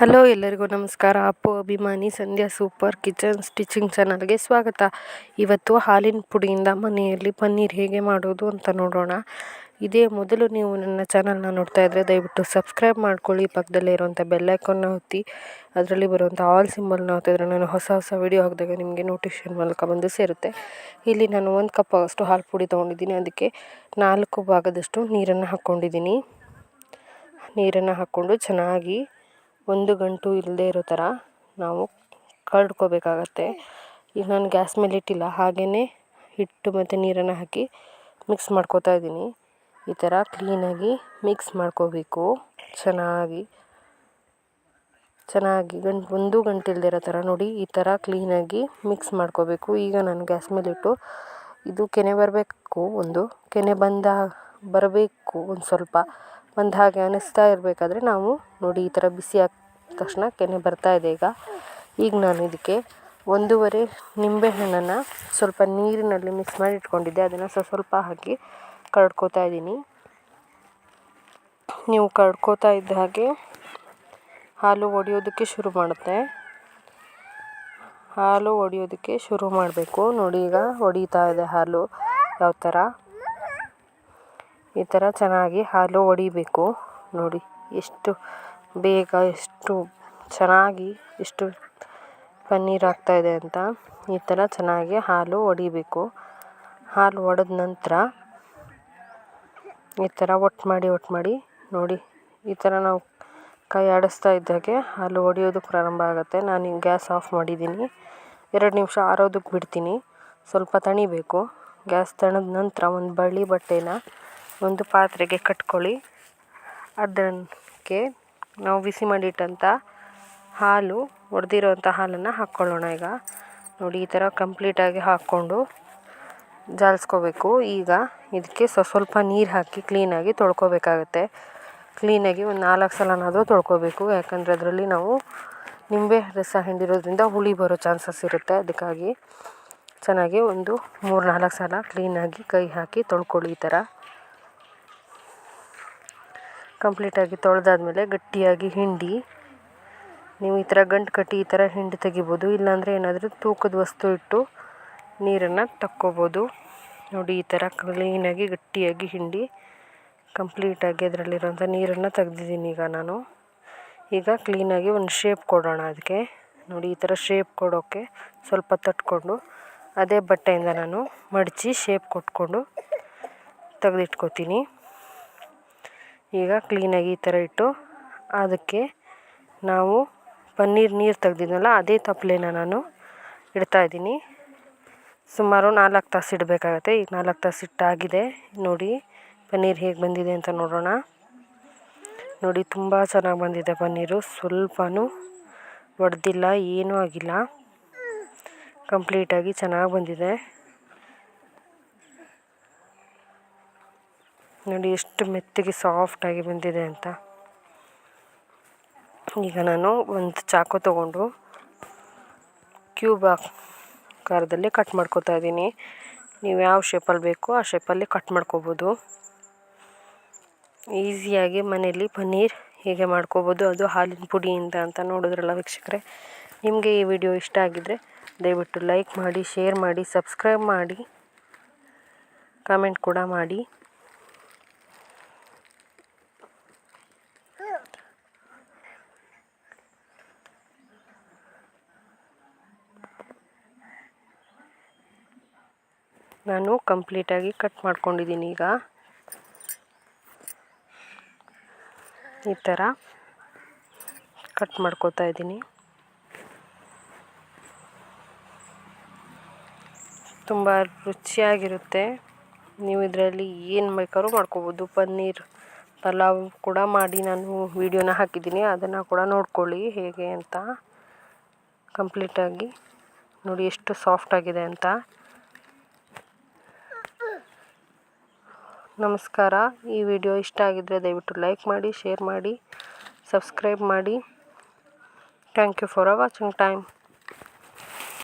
Hello ಎಲ್ಲರಿಗೂ ನಮಸ್ಕಾರ. ಅಪ್ಪು, ಅಭಿಮಾನಿ, ಸಂಧ್ಯಾ, ಸೂಪರ್ ಕಿಚನ್ ಸ್ಟಿಚಿಂಗ್ ಚಾನಲ್ಗೆ ಸ್ವಾಗತ. ಇವತ್ತು ಹಾಲಿನ ಪುಡಿಯಿಂದ ಮನೆಯಲ್ಲಿ ಪನ್ನೀರ್ ಹೇಗೆ ಮಾಡೋದು ಅಂತ ನೋಡೋಣ. ಇದೇ ಮೊದಲು ನೀವು ನನ್ನ ಚಾನಲ್ನ ನೋಡ್ತಾ ಇದ್ದರೆ ದಯವಿಟ್ಟು ಸಬ್ಸ್ಕ್ರೈಬ್ ಮಾಡ್ಕೊಳ್ಳಿ. ಪಕ್ಕದಲ್ಲೇ ಇರುವಂಥ ಬೆಲ್ಲೈಕನ್ನ ಒತ್ತಿ, ಅದರಲ್ಲಿ ಬರುವಂಥ ಆಲ್ ಸಿಂಬಲ್ನ ಒತ್ತಿದ್ರೆ ನಾನು ಹೊಸ ಹೊಸ ವೀಡಿಯೋ ಹಾಕಿದಾಗ ನಿಮಗೆ ನೋಟಿಫಿಕೇಶನ್ ಮೂಲಕ ಬಂದು ಸೇರುತ್ತೆ. ಇಲ್ಲಿ ನಾನು ಒಂದು ಕಪ್ ಅಷ್ಟು ಹಾಲು ಪುಡಿ ತೊಗೊಂಡಿದ್ದೀನಿ. ಅದಕ್ಕೆ ನಾಲ್ಕು ಭಾಗದಷ್ಟು ನೀರನ್ನು ಹಾಕ್ಕೊಂಡಿದ್ದೀನಿ. ನೀರನ್ನು ಹಾಕ್ಕೊಂಡು ಚೆನ್ನಾಗಿ ಒಂದು ಗಂಟು ಇಲ್ಲದೆ ಇರೋ ಥರ ನಾವು ಕರಡ್ಕೋಬೇಕಾಗತ್ತೆ ಈಗ ನಾನು ಗ್ಯಾಸ್ ಮೇಲೆ ಇಟ್ಟಿಲ್ಲ ಹಾಗೆಯೇ ಹಿಟ್ಟು ಮತ್ತು ನೀರನ್ನು ಹಾಕಿ ಮಿಕ್ಸ್ ಮಾಡ್ಕೋತಾ ಇದ್ದೀನಿ. ಈ ಥರ ಕ್ಲೀನಾಗಿ ಮಿಕ್ಸ್ ಮಾಡ್ಕೋಬೇಕು. ಚೆನ್ನಾಗಿ ಚೆನ್ನಾಗಿ ಗಂಟು, ಒಂದು ಗಂಟೆ ಇಲ್ಲದೆ ಇರೋ ಥರ ನೋಡಿ ಈ ಥರ ಕ್ಲೀನಾಗಿ ಮಿಕ್ಸ್ ಮಾಡ್ಕೋಬೇಕು. ಈಗ ನಾನು ಗ್ಯಾಸ್ ಮೇಲೆ ಇಟ್ಟು, ಇದು ಕೆನೆ ಬರಬೇಕು, ಒಂದು ಕೆನೆ ಬಂದ ಬರಬೇಕು ಒಂದು ಸ್ವಲ್ಪ. ಒಂದು ಹಾಗೆ ಅನಿಸ್ತಾ ಇರಬೇಕಾದ್ರೆ ನಾವು ನೋಡಿ ಈ ಥರ ಬಿಸಿ ಆದ ತಕ್ಷಣ ಕೆನೆ ಬರ್ತಾ ಇದೆ ಈಗ. ಈಗ ನಾನು ಇದಕ್ಕೆ ಒಂದೂವರೆ ನಿಂಬೆಹಣ್ಣನ್ನು ಸ್ವಲ್ಪ ನೀರಿನಲ್ಲಿ ಮಿಕ್ಸ್ ಮಾಡಿ ಇಟ್ಕೊಂಡಿದ್ದೆ. ಅದನ್ನು ಸ್ವಲ್ಪ ಸ್ವಲ್ಪ ಹಾಕಿ ಕರಡ್ಕೋತಾ ಇದ್ದೀನಿ. ನೀವು ಕರಡ್ಕೋತಾ ಇದ್ದ ಹಾಗೆ ಹಾಲು ಒಡೆಯೋದಕ್ಕೆ ಶುರು ಮಾಡುತ್ತೆ. ಹಾಲು ಒಡೆಯೋದಕ್ಕೆ ಶುರು ಮಾಡಬೇಕು. ನೋಡಿ ಈಗ ಒಡೀತಾ ಇದೆ ಹಾಲು ಯಾವ ಥರ. ಈ ಥರ ಚೆನ್ನಾಗಿ ಹಾಲು ಒಡಿಬೇಕು ನೋಡಿ, ಎಷ್ಟು ಬೇಗ, ಎಷ್ಟು ಚೆನ್ನಾಗಿ, ಎಷ್ಟು ಪನ್ನೀರ್ ಆಗ್ತಾಯಿದೆ ಅಂತ ಈ ಥರ ಚೆನ್ನಾಗಿ ಹಾಲು ಒಡಿಬೇಕು ಹಾಲು ಒಡೆದ ನಂತರ ಈ ಥರ ಒಟ್ಟು ಮಾಡಿ ಒಟ್ಟು ಮಾಡಿ, ನೋಡಿ, ಈ ಥರ ನಾವು ಕೈ ಆಡಿಸ್ತಾ ಇದ್ದಾಗೆ ಹಾಲು ಒಡೆಯೋದು ಪ್ರಾರಂಭ ಆಗುತ್ತೆ. ನಾನು ಗ್ಯಾಸ್ ಆಫ್ ಮಾಡಿದ್ದೀನಿ. ಎರಡು ನಿಮಿಷ ಆರೋದಕ್ಕೆ ಬಿಡ್ತೀನಿ. ಸ್ವಲ್ಪ ತಣಿಬೇಕು. ಗ್ಯಾಸ್ ತಣಿದ ನಂತರ ಒಂದು ಬಳ್ಳಿ ಬಟ್ಟೆನ ಒಂದು ಪಾತ್ರೆಗೆ ಕಟ್ಕೊಳ್ಳಿ. ಅದಕ್ಕೆ ನಾವು ಬಿಸಿ ಮಾಡಿಟ್ಟಂಥ ಹಾಲು ಒಡೆದಿರೋಂಥ ಹಾಲನ್ನು ಹಾಕ್ಕೊಳ್ಳೋಣ ಈಗ. ನೋಡಿ, ಈ ಥರ ಕಂಪ್ಲೀಟಾಗಿ ಹಾಕ್ಕೊಂಡು ಜಾಲಿಸ್ಕೋಬೇಕು. ಈಗ ಇದಕ್ಕೆ ಸ್ವಲ್ಪ ನೀರು ಹಾಕಿ ಕ್ಲೀನಾಗಿ ತೊಳ್ಕೊಬೇಕಾಗತ್ತೆ. ಕ್ಲೀನಾಗಿ ಒಂದು ನಾಲ್ಕು ಸಲನಾದರೂ ತೊಳ್ಕೊಬೇಕು. ಯಾಕಂದರೆ ಅದರಲ್ಲಿ ನಾವು ನಿಂಬೆ ರಸ ಹಿಂಡಿರೋದ್ರಿಂದ ಹುಳಿ ಬರೋ ಚಾನ್ಸಸ್ ಇರುತ್ತೆ. ಅದಕ್ಕಾಗಿ ಚೆನ್ನಾಗಿ ಒಂದು ಮೂರು ನಾಲ್ಕು ಸಲ ಕ್ಲೀನಾಗಿ ಕೈ ಹಾಕಿ ತೊಳ್ಕೊಳ್ಳಿ ಈ ಥರ ಕಂಪ್ಲೀಟಾಗಿ ತೊಳೆದಾದ್ಮೇಲೆ ಗಟ್ಟಿಯಾಗಿ ಹಿಂಡಿ. ನೀವು ಈ ಥರ ಗಂಟು ಕಟ್ಟಿ ಈ ಥರ ಹಿಂಡಿ ತೆಗಿಬೋದು, ಇಲ್ಲಾಂದರೆ ಏನಾದರೂ ತೂಕದ ವಸ್ತು ಇಟ್ಟು ನೀರನ್ನು ತಕ್ಕೋಬೋದು. ನೋಡಿ, ಈ ಥರ ಕ್ಲೀನಾಗಿ ಗಟ್ಟಿಯಾಗಿ ಹಿಂಡಿ ಕಂಪ್ಲೀಟಾಗಿ ಅದರಲ್ಲಿರೋಂಥ ನೀರನ್ನು ತೆಗ್ದಿದ್ದೀನಿ ಈಗ ನಾನು. ಈಗ ಕ್ಲೀನಾಗಿ ಒಂದು ಶೇಪ್ ಕೊಡೋಣ ಅದಕ್ಕೆ. ನೋಡಿ, ಈ ಥರ ಶೇಪ್ ಕೊಡೋಕ್ಕೆ ಸ್ವಲ್ಪ ತಟ್ಕೊಂಡು ಅದೇ ಬಟ್ಟೆಯಿಂದ ನಾನು ಮಡಚಿ ಶೇಪ್ ಕೊಟ್ಕೊಂಡು ತೆಗೆದಿಟ್ಕೋತೀನಿ. ಈಗ ಕ್ಲೀನಾಗಿ ಈ ಥರ ಇಟ್ಟು ಅದಕ್ಕೆ ನಾವು ಪನ್ನೀರ್ ನೀರು ತೆಗ್ದಿದ್ನಲ್ಲ ಅದೇ ತಪ್ಪಲೆನ ನಾನು ಇಡ್ತಾ ಇದ್ದೀನಿ. ಸುಮಾರು ನಾಲ್ಕು ತಾಸು ಇಡಬೇಕಾಗತ್ತೆ. ಈಗ ನಾಲ್ಕು ತಾಸು ಇಟ್ಟಾಗಿದೆ. ನೋಡಿ ಪನ್ನೀರ್ ಹೇಗೆ ಬಂದಿದೆ ಅಂತ ನೋಡೋಣ. ನೋಡಿ ತುಂಬ ಚೆನ್ನಾಗಿ ಬಂದಿದೆ ಪನ್ನೀರು. ಸ್ವಲ್ಪನೂ ಒಡೆದಿಲ್ಲ, ಏನೂ ಆಗಿಲ್ಲ. ಕಂಪ್ಲೀಟಾಗಿ ಚೆನ್ನಾಗಿ ಬಂದಿದೆ. ನೋಡಿ ಎಷ್ಟು ಮೆತ್ತಗೆ ಸಾಫ್ಟಾಗಿ ಬಂದಿದೆ ಅಂತ. ಈಗ ನಾನು ಒಂದು ಚಾಕು ತಗೊಂಡು ಕ್ಯೂಬ್ ಆಕಾರದಲ್ಲಿ ಕಟ್ ಮಾಡ್ಕೋತಾ ಇದ್ದೀನಿ. ನೀವು ಯಾವ ಶೇಪಲ್ಲಿ ಬೇಕೋ ಆ ಶೇಪಲ್ಲಿ ಕಟ್ ಮಾಡ್ಕೋಬೋದು. ಈಸಿಯಾಗಿ ಮನೆಯಲ್ಲಿ ಪನ್ನೀರ್ ಹೇಗೆ ಮಾಡ್ಕೋಬೋದು, ಅದು ಹಾಲಿನ ಪುಡಿಯಿಂದ ಅಂತ ನೋಡಿದ್ರಲ್ಲ ವೀಕ್ಷಕರೇ. ನಿಮಗೆ ಈ ವಿಡಿಯೋ ಇಷ್ಟ ಆಗಿದ್ದರೆ ದಯವಿಟ್ಟು ಲೈಕ್ ಮಾಡಿ ಶೇರ್ ಮಾಡಿ ಸಬ್ಸ್ಕ್ರೈಬ್ ಮಾಡಿ ಕಾಮೆಂಟ್ ಕೂಡ ಮಾಡಿ. ನಾನು ಕಂಪ್ಲೀಟಾಗಿ ಕಟ್ ಮಾಡ್ಕೊಂಡಿದ್ದೀನಿ ಈಗ. ಈ ಥರ ಕಟ್ ಮಾಡ್ಕೋತಾ ಇದ್ದೀನಿ. ತುಂಬ ರುಚಿಯಾಗಿರುತ್ತೆ. ನೀವು ಇದರಲ್ಲಿ ಏನು ಬೇಕಾದ್ರೂ ಮಾಡ್ಕೋಬೋದು. ಪನ್ನೀರ್ ಪಲಾವ್ ಕೂಡ ಮಾಡಿ ನಾನು ವೀಡಿಯೋನ ಹಾಕಿದ್ದೀನಿ. ಅದನ್ನು ಕೂಡ ನೋಡ್ಕೊಳ್ಳಿ ಹೇಗೆ ಅಂತ. ಕಂಪ್ಲೀಟಾಗಿ ನೋಡಿ ಎಷ್ಟು ಸಾಫ್ಟಾಗಿದೆ ಅಂತ. ನಮಸ್ಕಾರ. ಈ ವಿಡಿಯೋ ಇಷ್ಟ ಆಗಿದ್ದರೆ ದಯವಿಟ್ಟು ಲೈಕ್ ಮಾಡಿ, ಶೇರ್ ಮಾಡಿ, ಸಬ್ಸ್ಕ್ರೈಬ್ ಮಾಡಿ. Thank you for watching time